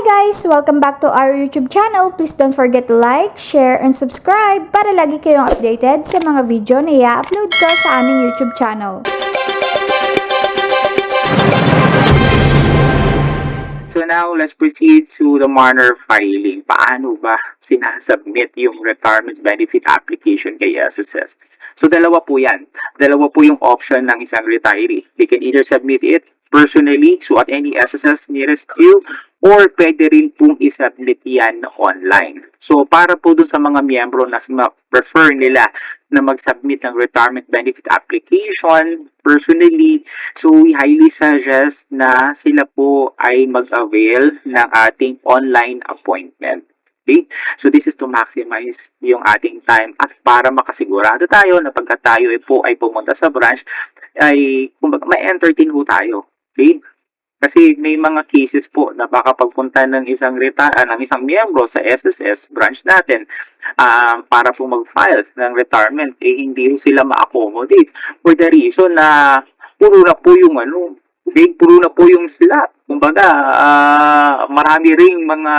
guys! Welcome back to our YouTube channel. Please don't forget to like, share, and subscribe para lagi kayong updated sa mga video na i-upload ko sa aming YouTube channel. So now, let's proceed to the manner filing. Paano ba sinasubmit yung retirement benefit application kay SSS? So dalawa po yan. Dalawa po yung option ng isang retiree. They can either submit it personally, so at any SSS nearest you, or pwede rin pong isubmit yan online. So para po dun sa mga miyembro na prefer nila na mag-submit ng retirement benefit application personally, so we highly suggest na sila po ay mag-avail ng ating online appointment. Okay? So this is to maximize yung ating time at para makasigurado tayo na pagka tayo ay po ay pumunta sa branch ay kumbaga may entertain po tayo. Okay? Kasi may mga cases po na baka pagpunta ng isang reta ah, ng isang miyembro sa SSS branch natin ah, para po mag-file ng retirement eh hindi po sila ma-accommodate for the reason na puro na po yung ano okay, puro na po yung slot. Kumbaga, ah, marami ring mga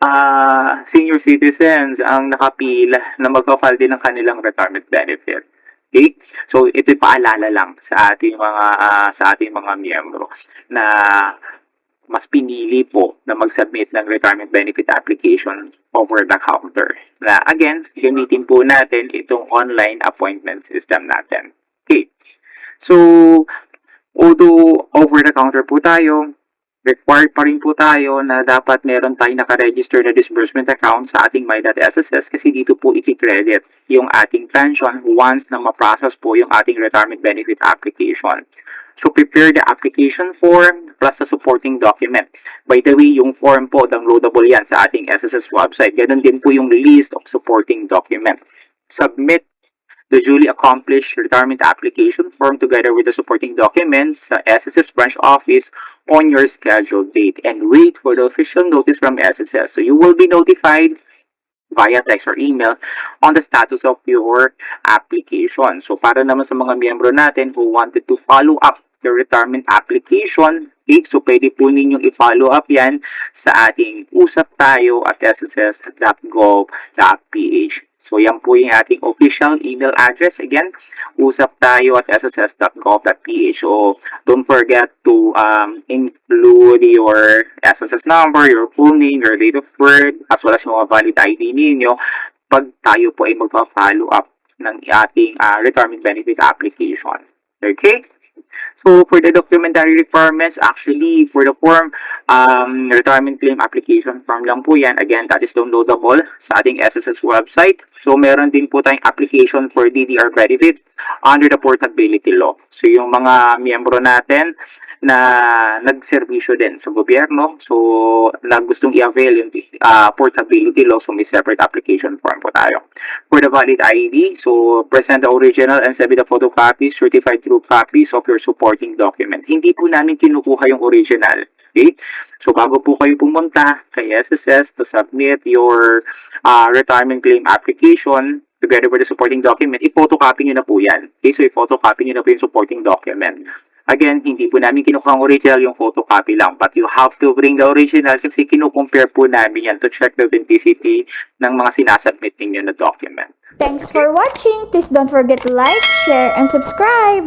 ah, senior citizens ang nakapila na magpa-file din ng kanilang retirement benefit. Okay? So ito paalala lang sa ating mga ah, sa ating mga miyembro na mas pinili po na mag-submit ng retirement benefit application over the counter. Na again, gamitin po natin itong online appointment system natin. Okay. So, although over the counter po tayo, required pa rin po tayo na dapat meron tayong nakaregister na disbursement account sa ating My.SSS kasi dito po i-credit yung ating pension once na ma-process po yung ating retirement benefit application. So, prepare the application form plus the supporting document. By the way, yung form po, downloadable yan sa ating SSS website. Ganon din po yung list of supporting document. Submit the duly accomplished retirement application form together with the supporting documents sa SSS branch office on your scheduled date and wait for the official notice from SSS. So you will be notified via text or email on the status of your application. So para naman sa mga miyembro natin who wanted to follow up your retirement application, okay, so pwede po ninyong i-follow up yan sa ating usap tayo at sss.gov.ph. So yan po yung ating official email address. Again, usap tayo at sss.gov.ph. So don't forget to um, include your SSS number, your full name, your date of birth, as well as yung valid ID ninyo pag tayo po ay magpa-follow up ng ating uh, retirement benefits application. Okay? So, for the documentary requirements, actually, for the form, um, retirement claim application form lang po yan. Again, that is downloadable sa ating SSS website. So, meron din po tayong application for DDR benefit under the portability law. So, yung mga miyembro natin na nagserbisyo din sa gobyerno, so, na gustong i-avail yung uh, portability law, so may separate application form po tayo. For the valid ID, so, present the original and submit the photocopies, certified true copies of your supporting document. Hindi po namin kinukuha yung original. Okay? So, bago po kayo pumunta kay SSS to submit your uh, retirement claim application together with the supporting document, i-photocopy nyo na po yan. Okay? So, i-photocopy nyo na po yung supporting document. Again, hindi po namin kinukuha ang original yung photocopy lang. But you have to bring the original kasi kinukompare po namin yan to check the authenticity ng mga sinasubmit ninyo na document. Thanks for watching! Please don't forget to like, share, and subscribe!